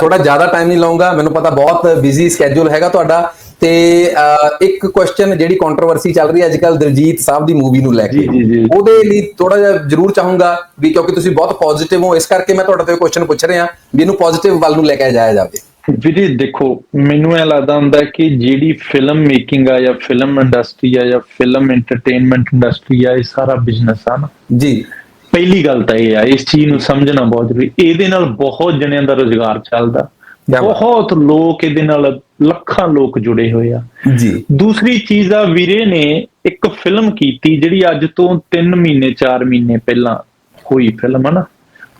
ਥੋੜਾ ਜ਼ਿਆਦਾ ਟਾਈਮ ਨਹੀਂ ਲਾਉਂਗਾ ਮੈਨੂੰ ਪਤਾ ਬਹੁਤ ਬਿਜ਼ੀ ਸਕੇਜੂਲ ਹੈਗਾ ਤੁਹਾਡਾ। ਤੇ ਇੱਕ ਕੁਐਸਚਨ ਜਿਹੜੀ ਕੰਟਰੋਵਰਸੀ ਚੱਲ ਰਹੀ ਹੈ ਅੱਜਕੱਲ ਦਿਲਜੀਤ ਸਾਹਿਬ ਦੀ ਮੂਵੀ ਨੂੰ ਲੈ ਕੇ। ਉਹਦੇ ਲਈ ਥੋੜਾ ਜਿਹਾ ਜ਼ਰੂਰ ਚਾਹੂੰਗਾ ਵੀ ਕਿਉਂਕਿ ਤੁਸੀਂ ਬਹੁਤ ਪੋਜ਼ਿਟਿਵ ਹੋ ਇਸ ਕਰਕੇ ਮੈਂ ਤੁਹਾਡੇ ਤੋਂ ਇਹ ਕੁਐਸਚਨ ਪੁੱਛ ਰਿਹਾ ਵੀ ਇਹਨੂੰ ਪੋਜ਼ਿਟਿਵ ਵੱਲ ਨੂੰ ਲੈ ਕੇ ਜਾਇਆ ਜਾਵੇ। ਵੀਰੇ ਦੇਖੋ ਮੈਨੂੰ ਇਹ ਲੱਗਦਾ ਹੁੰਦਾ ਕਿ ਜਿਹੜੀ ਫਿਲਮ ਮੇਕਿੰਗ ਆ ਜਾਂ ਫਿਲਮ ਇੰਡਸਟਰੀ ਆ ਜਾਂ ਫਿਲਮ ਐਂਟਰਟੇਨਮੈਂਟ ਇੰਡਸਟਰੀ ਆ ਇਹ ਸਾਰਾ ਬਿਜ਼ਨਸ ਆ ਨਾ। ਜੀ। ਪਹਿਲੀ ਗੱਲ ਤਾਂ ਇਹ ਆ ਇਸ ਚੀਜ਼ ਨੂੰ ਸਮਝਣਾ ਬਹੁਤ ਜ਼ਰੂਰੀ ਇਹਦੇ ਨਾਲ ਬਹੁਤ ਜਣਿਆਂ ਦਾ ਰੋਜ਼ਗਾਰ ਚੱਲਦਾ। ਬਹੁਤ ਲੋਕ ਇਹਦੇ ਨਾਲ ਲੱਖਾਂ ਲੋਕ ਜੁੜੇ ਹੋਏ ਆ। ਜੀ। ਦੂਸਰੀ ਚੀਜ਼ ਆ ਵੀਰੇ ਨੇ ਇੱਕ ਫਿਲਮ ਕੀਤੀ ਜਿਹੜੀ ਅੱਜ ਤੋਂ 3 ਮਹੀਨੇ 4 ਮਹੀਨੇ ਪਹਿਲਾਂ ਹੋਈ ਫਿਲਮ ਹੈ ਨਾ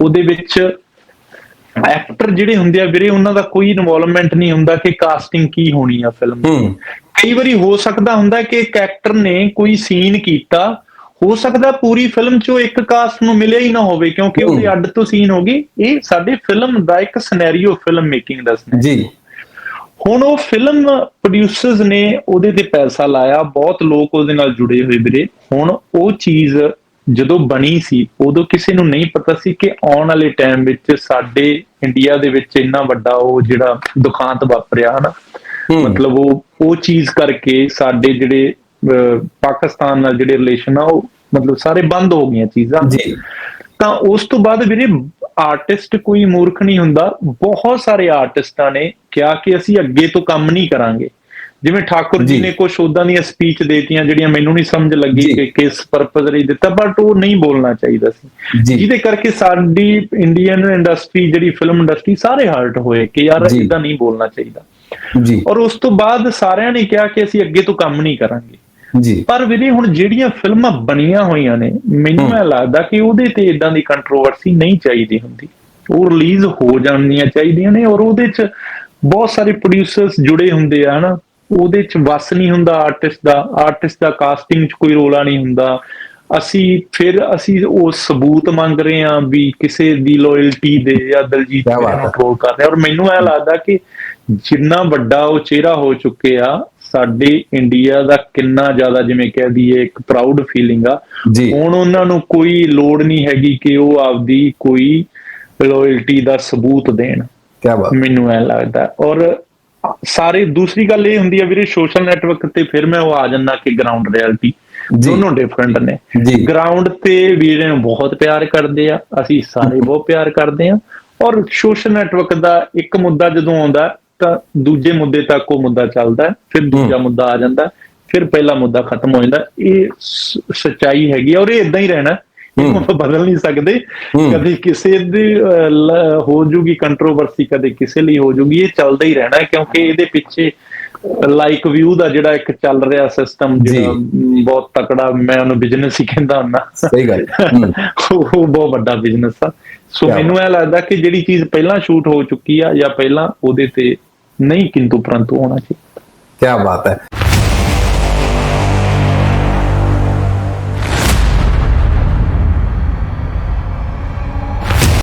ਉਹਦੇ ਵਿੱਚ ਐਕਟਰ ਜਿਹੜੇ ਹੁੰਦੇ ਆ ਵੀਰੇ ਉਹਨਾਂ ਦਾ ਕੋਈ ਇਨਵੋਲਵਮੈਂਟ ਨਹੀਂ ਹੁੰਦਾ ਕਿ ਕਾਸਟਿੰਗ ਕੀ ਹੋਣੀ ਆ ਫਿਲਮ ਹੂੰ। ਕਈ ਵਾਰੀ ਹੋ ਸਕਦਾ ਹੁੰਦਾ ਕਿ ਇੱਕ ਐਕਟਰ ਨੇ ਕੋਈ ਸੀਨ ਕੀਤਾ ਹੋ ਸਕਦਾ ਪੂਰੀ ਫਿਲਮ 'ਚੋਂ ਇੱਕ ਕਾਸਟ ਨੂੰ ਮਿਲਿਆ ਹੀ ਨਾ ਹੋਵੇ ਕਿਉਂਕਿ ਉਹਦੀ। ਅੱਡ ਤੋਂ ਸੀਨ ਹੋ ਗਈ ਇਹ ਸਾਡੇ ਫਿਲਮ ਦਾ ਇੱਕ ਸਿਨੈਰੀਓ ਫਿਲਮ ਮੇਕਿੰਗ ਦਾ scenario। ਜੀ ਹੁਣ ਉਹ ਫਿਲਮ ਪ੍ਰੋਡਿਊਸਰਸ ਨੇ ਉਹਦੇ ਤੇ ਪੈਸਾ ਲਾਇਆ ਬਹੁਤ ਲੋਕ ਉਹਦੇ ਨਾਲ ਜੁੜੇ ਹੋਏ ਵੀਰੇ ਹੁਣ ਉਹ ਚੀਜ਼ ਜਦੋਂ ਬਣੀ ਸੀ ਉਦੋਂ ਕਿਸੇ ਨੂੰ ਨਹੀਂ ਪਤਾ ਸੀ ਕਿ ਆਉਣ ਵਾਲੇ ਟਾਈਮ ਵਿੱਚ ਸਾਡੇ ਇੰਡੀਆ ਦੇ ਵਿੱਚ ਇੰਨਾ ਵੱਡਾ ਉਹ ਜਿਹੜਾ ਦੁਖਾਂਤ ਵਾਪਰਿਆ ਹਨਾ। ਮਤਲਬ ਉਹ ਉਹ ਚੀਜ਼ ਕਰਕੇ ਸਾਡੇ ਜਿਹੜੇ ਪਾਕਿਸਤਾਨ ਨਾਲ ਜਿਹੜੇ ਰਿਲੇਸ਼ਨ ਆ ਉਹ ਮਤਲਬ ਸਾਰੇ ਬੰਦ ਹੋ ਗਈਆਂ ਚੀਜ਼ਾਂ। ਜੀ। ਤਾਂ ਉਸ ਤੋਂ ਬਾਅਦ ਵੀਰੇ ਆਰਟਿਸਟ ਕੋਈ ਮੂਰਖ ਨਹੀਂ ਹੁੰਦਾ। ਬਹੁਤ ਸਾਰੇ ਆਰਟਿਸਟਾਂ ਨੇ ਕਿਹਾ ਕਿ ਅਸੀਂ ਅੱਗੇ ਤੋਂ ਕੰਮ ਨਹੀਂ ਕਰਾਂਗੇ। ਜਿਵੇਂ ਠਾਕੁਰ ਜੀ। ਨੇ ਕੁਝ ਉਦਾਂ ਦੀਆਂ ਸਪੀਚ ਦੇਤੀਆਂ ਜਿਹੜੀਆਂ ਮੈਨੂੰ ਨਹੀਂ ਸਮਝ ਲੱਗੀ। ਕਿ ਕਿਸ ਪਰਪਸ ਲਈ ਦਿੱਤਾ ਬਟ ਉਹ ਨਹੀਂ ਬੋਲਣਾ ਚਾਹੀਦਾ ਸੀ। ਜਿਹਦੇ ਕਰਕੇ ਸਾਡੀ ਇੰਡੀਅਨ ਇੰਡਸਟਰੀ ਜਿਹੜੀ ਫਿਲਮ ਇੰਡਸਟਰੀ ਸਾਰੇ ਹਰਟ ਹੋਏ ਕਿ ਯਾਰ। ਇਦਾਂ ਨਹੀਂ ਬੋਲਣਾ ਚਾਹੀਦਾ। ਜੀ। ਔਰ ਉਸ ਤੋਂ ਬਾਅਦ ਸਾਰਿਆਂ ਨੇ ਕਿਹਾ ਕਿ ਅਸੀਂ ਅੱਗੇ ਤੋਂ ਕੰਮ ਨਹੀਂ ਕਰਾਂਗੇ। ਜੀ। ਪਰ ਵੀਰੇ ਹੁਣ ਜਿਹੜੀਆਂ ਫਿਲਮਾਂ ਬਣੀਆਂ ਹੋਈਆਂ ਨੇ ਮੈਨੂੰ। ਇਹ ਲੱਗਦਾ ਕਿ ਉਹਦੇ ਤੇ ਇਦਾਂ ਦੀ ਕੰਟਰੋਵਰਸੀ ਨਹੀਂ ਚਾਹੀਦੀ ਹੁੰਦੀ। ਉਹ ਰਿਲੀਜ਼ ਹੋ ਜਾਣੀਆਂ ਚਾਹੀਦੀਆਂ ਨੇ ਔਰ ਉਹਦੇ ਚ ਬਹੁਤ ਸਾਰੇ ਪ੍ਰੋਡਿਊਸਰਸ ਜੁੜੇ ਹੁੰਦੇ ਆ ਹਨਾ। ਉਹਦੇ ਚ ਵਸ ਨਹੀਂ ਹੁੰਦਾ ਆਰਟਿਸਟ ਦਾ ਆਰਟਿਸਟ ਦਾ ਕਾਸਟਿੰਗ ਚ ਕੋਈ ਰੋਲਾ ਨਹੀਂ ਹੁੰਦਾ। ਅਸੀਂ ਫਿਰ ਅਸੀਂ ਉਹ ਸਬੂਤ ਮੰਗ ਰਹੇ ਹਾਂ ਵੀ ਕਿਸੇ ਦੀ ਲਾਇਲਟੀ ਦੇ ਜਾਂ ਦਲਜੀਤ। ਨੂੰ ਟ੍ਰੋਲ ਕਰ ਰਹੇ ਔਰ ਮੈਨੂੰ ਇਹ ਲੱਗਦਾ ਕਿ ਜਿੰਨਾ ਵੱਡਾ ਉਹ ਚਿਹਰਾ ਹੋ ਚੁੱਕੇ ਆ ਸਾਡੇ ਇੰਡੀਆ ਦਾ ਕਿੰਨਾ ਜ਼ਿਆਦਾ ਜਿਵੇਂ ਕਹਿ ਦਈਏ ਇੱਕ ਪ੍ਰਾਊਡ ਫੀਲਿੰਗ ਆ। ਹੁਣ ਉਹਨਾਂ ਨੂੰ ਕੋਈ ਲੋੜ ਨਹੀਂ ਹੈਗੀ ਕਿ ਉਹ ਆਪਦੀ ਕੋਈ ਲਾਇਲਟੀ ਦਾ ਸਬੂਤ ਦੇਣ। ਕੀ ਬਾਤ। ਮੈਨੂੰ ਐ ਲੱਗਦਾ। ਔਰ ਸਾਰੇ ਦੂਸਰੀ ਗੱਲ ਇਹ ਹੁੰਦੀ ਆ ਵੀਰੇ ਸੋਸ਼ਲ ਨੈਟਵਰਕ ਤੇ ਫਿਰ ਮੈਂ ਉਹ ਆ ਜਾਂਦਾ ਕਿ ਗਰਾਊਂਡ ਰਿਐਲਿਟੀ। ਦੋਨੋਂ ਡਿਫਰੈਂਟ ਨੇ। ਗਰਾਊਂਡ ਤੇ ਵੀਰੇ ਨੂੰ ਬਹੁਤ ਪਿਆਰ ਕਰਦੇ ਆ। ਅਸੀਂ ਸਾਰੇ ਬਹੁਤ ਪਿਆਰ ਕਰਦੇ ਆ। ਔਰ ਸੋਸ਼ਲ ਨੈਟਵਰਕ ਦਾ ਇੱਕ ਮੁੱਦਾ ਜਦੋਂ ਆਉਂਦਾ ਤਾਂ ਦੂਜੇ ਮੁੱਦੇ ਤੱਕ ਉਹ ਮੁੱਦਾ ਚੱਲਦਾ ਫਿਰ ਦੂਜਾ ਮੁੱਦਾ ਆ ਜਾਂਦਾ ਫਿਰ ਪਹਿਲਾ ਮੁੱਦਾ ਖਤਮ ਹੋ ਜਾਂਦਾ ਇਹ ਸੱਚਾਈ ਹੈਗੀ ਔਰ ਇਹ ਇਦਾਂ ਹੀ ਰਹਿਣਾ। ਇਹਨੂੰ ਆਪਾਂ ਬਦਲ ਨਹੀਂ ਸਕਦੇ। ਕਦੇ ਕਿਸੇ ਦੀ ਹੋ ਜੂਗੀ ਕੰਟਰੋਵਰਸੀ ਕਦੇ ਕਿਸੇ ਲਈ ਹੋ ਜੂਗੀ ਇਹ ਚੱਲਦਾ ਹੀ ਰਹਿਣਾ ਕਿਉਂਕਿ ਇਹਦੇ ਪਿੱਛੇ ਲਾਈਕ ਵਿਊ ਦਾ ਜਿਹੜਾ ਇੱਕ ਚੱਲ ਰਿਹਾ ਸਿਸਟਮ ਜਿਹੜਾ ਬਹੁਤ ਤਕੜਾ ਮੈਂ ਉਹਨੂੰ ਬਿਜ਼ਨਸ ਹੀ ਕਹਿੰਦਾ ਹੁੰਦਾ। ਸਹੀ ਗੱਲ। ਉਹ ਬਹੁਤ ਵੱਡਾ ਬਿਜ਼ਨਸ ਆ। ਸੋ ਮੈਨੂੰ ਇਹ ਲੱਗਦਾ ਕਿ ਜਿਹੜੀ ਚੀਜ਼ ਪਹਿਲਾਂ ਸ਼ੂਟ ਹੋ ਚੁੱਕੀ ਆ ਜਾਂ ਪਹਿਲਾਂ ਉਹਦੇ ਤੇ ਨਹੀਂ ਕਿੰਤੂ ਪਰੰਤੂ ਹੋਣਾ ਚਾਹੀਦਾ। ਕੀ ਬਾਤ ਹੈ।